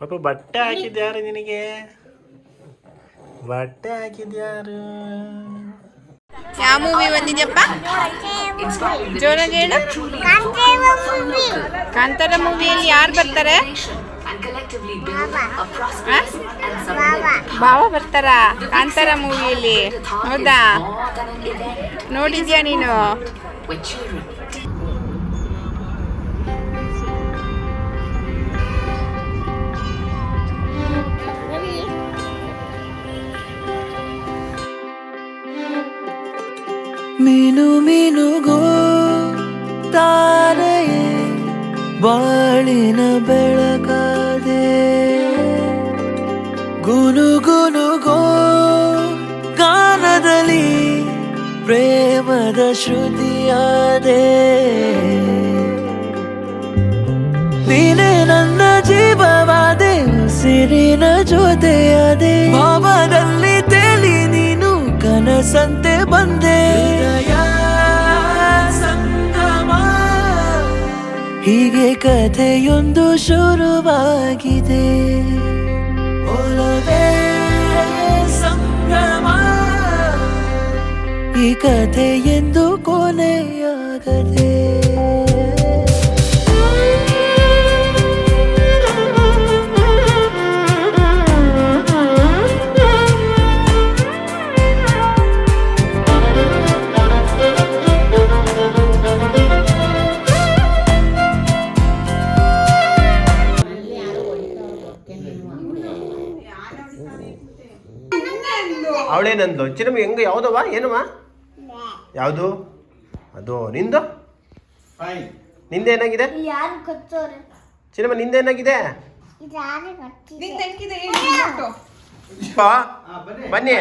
ಪಾಪ ಬಟ್ಟೆ ಹಾಕಿದ್ಯಾರು ನಿನಗೆ? ಬಟ್ಟೆ ಹಾಕಿದ್ಯಾರು? ಯಾವ ಮೂವಿ ಬಂದಿದ್ಯಪ್ಪ? ಜೋರಾಗಿ ಹೇಳು ಕಾಂತಾರ ಮೂವಿಯಲ್ಲಿ ಯಾರು ಬರ್ತಾರೆ? ಭಾವ ಬರ್ತಾರ ಕಾಂತಾರ ಮೂವಿಯಲ್ಲಿ ಹೌದಾ? ನೋಡಿದ್ಯಾ ನೀನು? ಮೀನು ಮೀನುಗೋ ತಾರೆಯೇ ಬಾಳಿನ ಬೆಳಕಾದೆ. ಗುನು ಗುನುಗೋ ಗಾನದಲ್ಲಿ ಪ್ರೇಮದ ಶ್ರುತಿಯಾದೆ. ನೀನೇ ನನ್ನ ಜೀವವಾದೆ ಸಿರಿನ ಜೊತೆಯಾದೆ. ಭಾವದಲ್ಲಿ ಕಥೆಯೊಂದು ಶುರುವಾಗಿದೆ. ಒಲವೇ ಸಂಗಮ ಈ ಕಥೆ ಎಂದು ಕೊನೆಯಾಗದೆ ಅವಳೇನಂದು ಚಿರಮ ಹೆಂಗ ಯಾವ್ದವ ಏನವ ಯಾವುದು? ಅದು ನಿಂದು? ನಿಂದೇನಾಗಿದೆ ನಿಂದ ನಿಂದೇನಾಗಿದೆ ಬನ್ನಿ.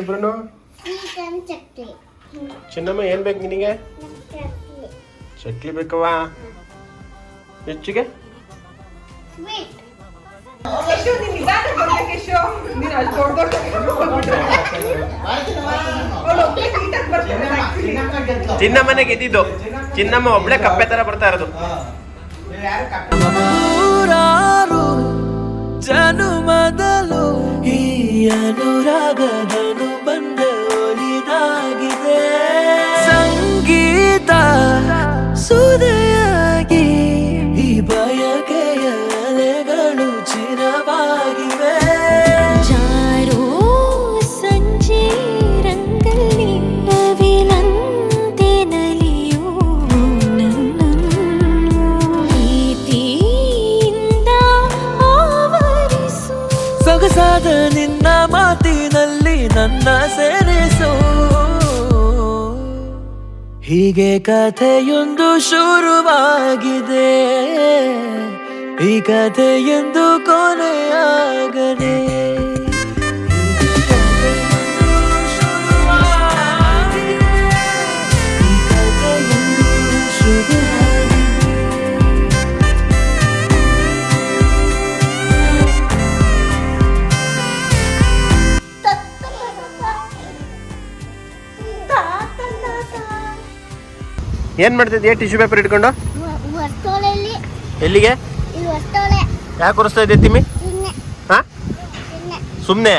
ಇಬ್ರು ಚಿನ್ನಮ್ಮ ಏನ್ ಬೇಕು ನಿನಗೆ? ಚಕ್ಲಿ ಬೇಕವ ಹೆಚ್ಚಿಗೆ? ಚಿನ್ನಮ್ಮನೆ ಗೆದ್ದಿದ್ದು ಚಿನ್ನಮ್ಮ ಒಬ್ಳೆ ಕಪ್ಪೆ ತರ ಬರ್ತಾ ಇರೋದು. ಜನು ಜನುಮದಲು ಈ ಅನುರಾಗದನು ಸೊಗಸಾದ ನಿನ್ನ ಮಾತಿನಲ್ಲಿ ನನ್ನ ಸೇರಿಸು. ಹೀಗೆ ಕಥೆಯೊಂದು ಶುರುವಾಗಿದೆ. ಈ ಕಥೆಯೊಂದು ಕೊನೆಯಾಗದೆ. ಏನ್ ಮಾಡ್ತಿದ್ಯಾ? ಟಿಶ್ಯೂ ಪೇಪರ್ ಇಟ್ಕೊಂಡು? ಎಲ್ಲಿಗೆ? ಯಾಕೆ ಕೊರಿಸ್ತಾ ಇದೆಯಾ ತಿಮ್ಮಿ? ಹಾ? ಸುಮ್ಮನೆ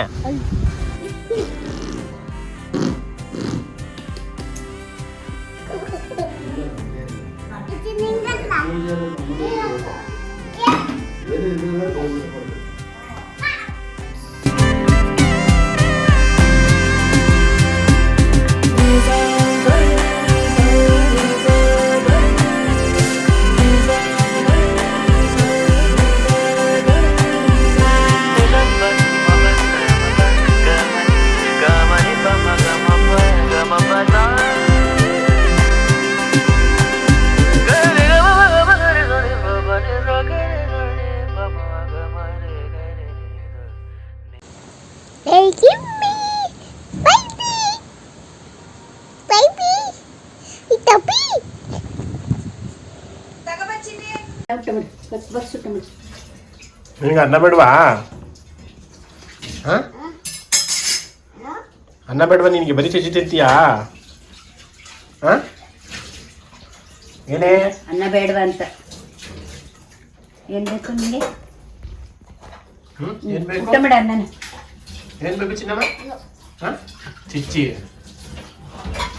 Bee. ನಿನಗೆ ಅನ್ನ ಬೇಡವಾ? ಹಾ? ಅನ್ನ ಬೇಡವಾ ನಿನಗೆ? ಬರೀ ಚಜಿ ತಿಂತೀಯಾ? ಹಾ? ಏನೇ? ಅನ್ನ ಬೇಡವಾ ಅಂತ. ಏನ್ ಬೇಕು ನಿಮಗೆ ಹ್ಮ್ ಏನ್ ಬೇಕು? ಊಟ ಮಾಡ ಅನ್ನನ ಏನ್ ಬೇಕು ಚಿನ್ನಮ್ಮ? ಹಾ? ಚಿಚ್ಚಿ.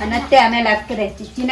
ಅನ್ನತ್ತೆ ಆಮೇಲೆ ಆಗ್ತದೆ ಚಿಚ್ಚಿನ